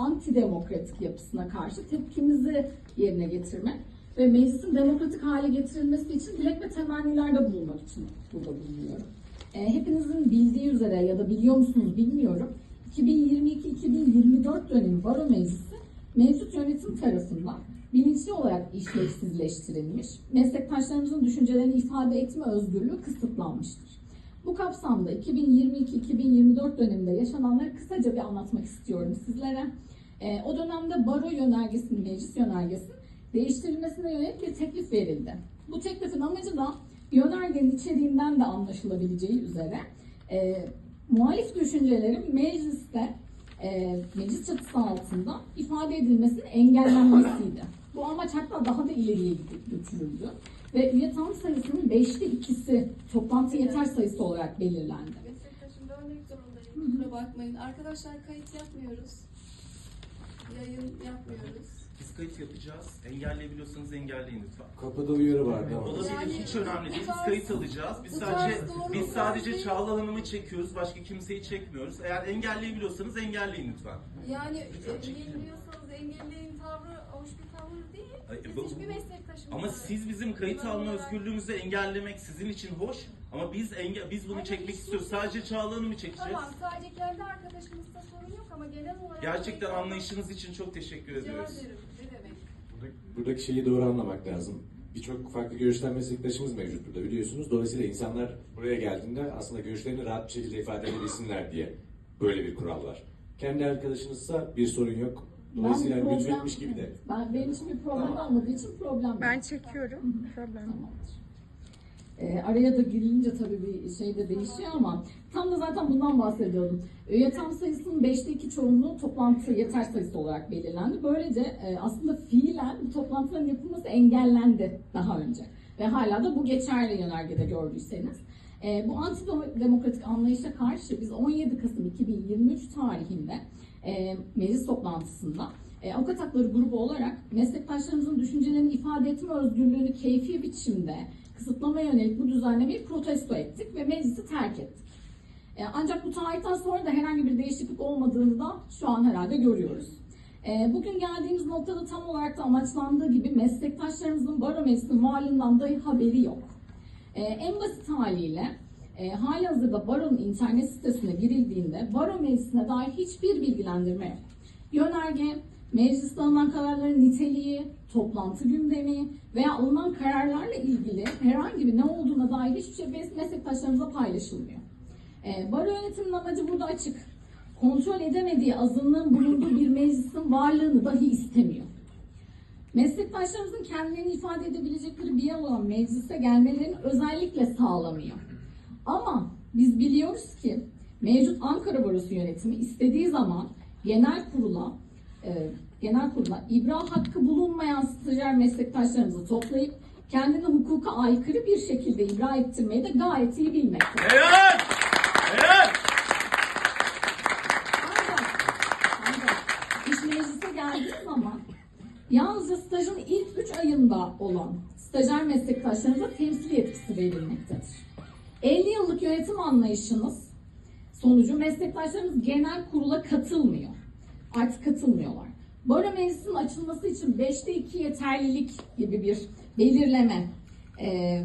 antidemokratik yapısına karşı tepkimizi yerine getirmek ve meclisin demokratik hale getirilmesi için dilek ve temennilerde bulunmak için burada bulunuyorum. E, hepinizin bildiği üzere ya da biliyor musunuz bilmiyorum. 2022-2024 dönemi Baro Meclisi mevcut yönetim tarafından bilinçli olarak işlevsizleştirilmiş, meslektaşlarımızın düşüncelerini ifade etme özgürlüğü kısıtlanmıştır. Bu kapsamda 2022-2024 döneminde yaşananları kısaca bir anlatmak istiyorum sizlere. Ee, o dönemde baro yönergesinin, meclis yönergesinin değiştirilmesine yönelik bir teklif verildi. Bu teklifin amacı da yönergenin içeriğinden de anlaşılabileceği üzere e, muhalif düşüncelerin mecliste, e, meclis çatısı altında ifade edilmesinin engellenmesiydi. Bu amaç hatta daha da ileriye götürüldü ve üye tam sayısının 5'te ikisi toplantı yeter sayısı olarak belirlendi. Meslektaşım bölmek zorundayım. Kusura bakmayın. Arkadaşlar kayıt yapmıyoruz. Yayın yapmıyoruz. Biz kayıt yapacağız. Engelleyebiliyorsanız engelleyin lütfen. Kapıda uyarı da Yani benim hiç önemli değil. Biz kayıt alacağız. Biz sadece biz sadece Çağla Hanım'ı çekiyoruz. Başka kimseyi çekmiyoruz. Eğer engelleyebiliyorsanız engelleyin lütfen. Yani Lütfen engelliyorsanız engelleyin tavrı hoş bir tavır değil. Ay, Biz bu- hiçbir meslektaşımız Ama siz bizim kayıt alma özgürlüğümüzü engellemek sizin için hoş. Ama biz enge biz bunu Hayır, çekmek hiç istiyoruz. kimse- Sadece Çağla Hanım'ı çekeceğiz. Tamam sadece kendi arkadaşımızda sorun yok ama genel olarak... Gerçekten anlayışınız için çok teşekkür Rica ediyoruz. ederim. Ne demek? Buradaki- Buradaki şeyi doğru anlamak lazım. Birçok farklı görüşten meslektaşımız mevcut burada biliyorsunuz. Dolayısıyla insanlar buraya geldiğinde aslında görüşlerini rahat bir şekilde ifade edebilsinler diye böyle bir kural var. Kendi arkadaşınızsa bir sorun yok. Dolayısıyla Ben problem- lütfetmiş gibi de. Ben, benim için bir problem olmadığı için problem yok. Ben çekiyorum. Problem. Tamamdır. Ee, araya da girilince tabii bir şey de değişiyor ama tam da zaten bundan bahsediyordum. Üye tam sayısının 5'te 2 çoğunluğu toplantı yeter sayısı olarak belirlendi. Böylece e, aslında fiilen bu toplantıların yapılması engellendi daha önce. Ve hala da bu geçerli yönergede gördüyseniz. E, bu antidemokratik anlayışa karşı biz 17 Kasım 2023 tarihinde e, meclis toplantısında e, avukat hakları grubu olarak meslektaşlarımızın düşüncelerini ifade etme özgürlüğünü keyfi biçimde kısıtlamaya yönelik bu düzenlemeyi protesto ettik ve meclisi terk ettik. E, ancak bu tarihten sonra da herhangi bir değişiklik olmadığını da şu an herhalde görüyoruz. E, bugün geldiğimiz noktada tam olarak da amaçlandığı gibi meslektaşlarımızın baro meclisinin varlığından dahi haberi yok. E, en basit haliyle e, hali hazırda baronun internet sitesine girildiğinde baro meclisine dair hiçbir bilgilendirme yok. Yönerge, mecliste alınan kararların niteliği, toplantı gündemi veya alınan kararlarla ilgili herhangi bir ne olduğuna dair hiçbir şey mes- meslektaşlarımıza paylaşılmıyor. E, baro yönetiminin amacı burada açık. Kontrol edemediği azınlığın bulunduğu bir meclisin varlığını dahi istemiyor. Meslektaşlarımızın kendilerini ifade edebilecekleri bir yer olan meclise gelmelerini özellikle sağlamıyor. Ama biz biliyoruz ki mevcut Ankara Barosu yönetimi istediği zaman genel kurula e, genel kurula ibra hakkı bulunmayan stajyer meslektaşlarımızı toplayıp kendini hukuka aykırı bir şekilde ibra ettirmeyi de gayet iyi bilmekte. Evet! Ancak, ancak iş meclise geldiği zaman yalnızca stajın ilk 3 ayında olan stajyer meslektaşlarımıza temsil yetkisi verilmektedir. 50 yıllık yönetim anlayışınız sonucu meslektaşlarımız genel kurula katılmıyor. Artık katılmıyorlar. Baro meclisinin açılması için 5'te 2 yeterlilik gibi bir belirleme e,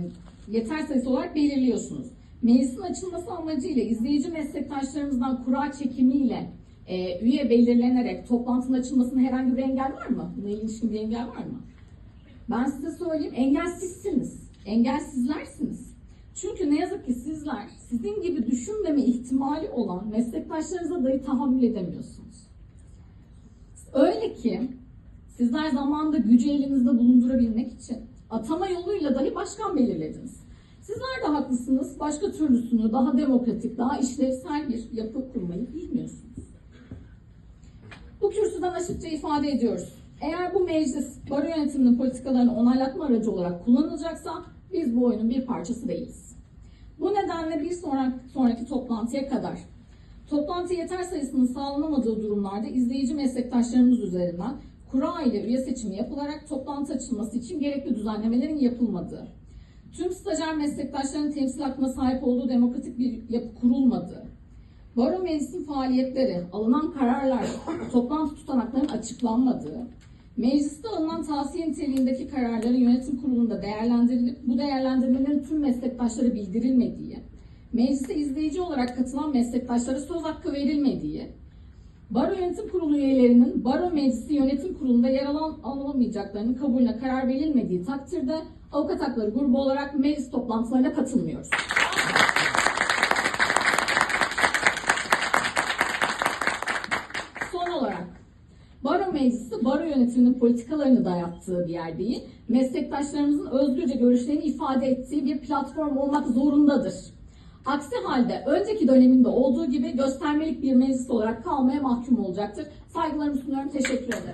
yeter sayısı olarak belirliyorsunuz. Meclisin açılması amacıyla izleyici meslektaşlarımızdan kura çekimiyle e, üye belirlenerek toplantının açılmasına herhangi bir engel var mı? Buna ilişkin bir engel var mı? Ben size söyleyeyim, engelsizsiniz. Engelsizlersiniz. Çünkü ne yazık ki sizler sizin gibi düşünmeme ihtimali olan meslektaşlarınıza dahi tahammül edemiyorsunuz. Öyle ki sizler zamanda gücü elinizde bulundurabilmek için atama yoluyla dahi başkan belirlediniz. Sizler de haklısınız. Başka türlüsünü daha demokratik, daha işlevsel bir yapı kurmayı bilmiyorsunuz. Bu kürsüden açıkça ifade ediyoruz. Eğer bu meclis baro yönetiminin politikalarını onaylatma aracı olarak kullanılacaksa biz bu oyunun bir parçası değiliz. Bu nedenle bir sonraki, sonraki toplantıya kadar toplantı yeter sayısının sağlanamadığı durumlarda izleyici meslektaşlarımız üzerinden kura ile üye seçimi yapılarak toplantı açılması için gerekli düzenlemelerin yapılmadığı, tüm stajyer meslektaşların temsil hakkına sahip olduğu demokratik bir yapı kurulmadığı, Baro Meclisi'nin faaliyetleri, alınan kararlar, toplantı tutanaklarının açıklanmadığı, mecliste alınan tavsiye niteliğindeki kararların yönetim kurulunda değerlendirilip bu değerlendirmelerin tüm meslektaşlara bildirilmediği, mecliste izleyici olarak katılan meslektaşlara söz hakkı verilmediği, Baro Yönetim Kurulu üyelerinin Baro Meclisi Yönetim Kurulu'nda yer alan alamayacaklarının kabulüne karar verilmediği takdirde avukat hakları grubu olarak meclis toplantılarına katılmıyoruz. Son olarak Baro Meclisi, baro yönetiminin politikalarını dayattığı bir yer değil, meslektaşlarımızın özgürce görüşlerini ifade ettiği bir platform olmak zorundadır. Aksi halde önceki döneminde olduğu gibi göstermelik bir meclis olarak kalmaya mahkum olacaktır. Saygılarımı sunuyorum, teşekkür ederim.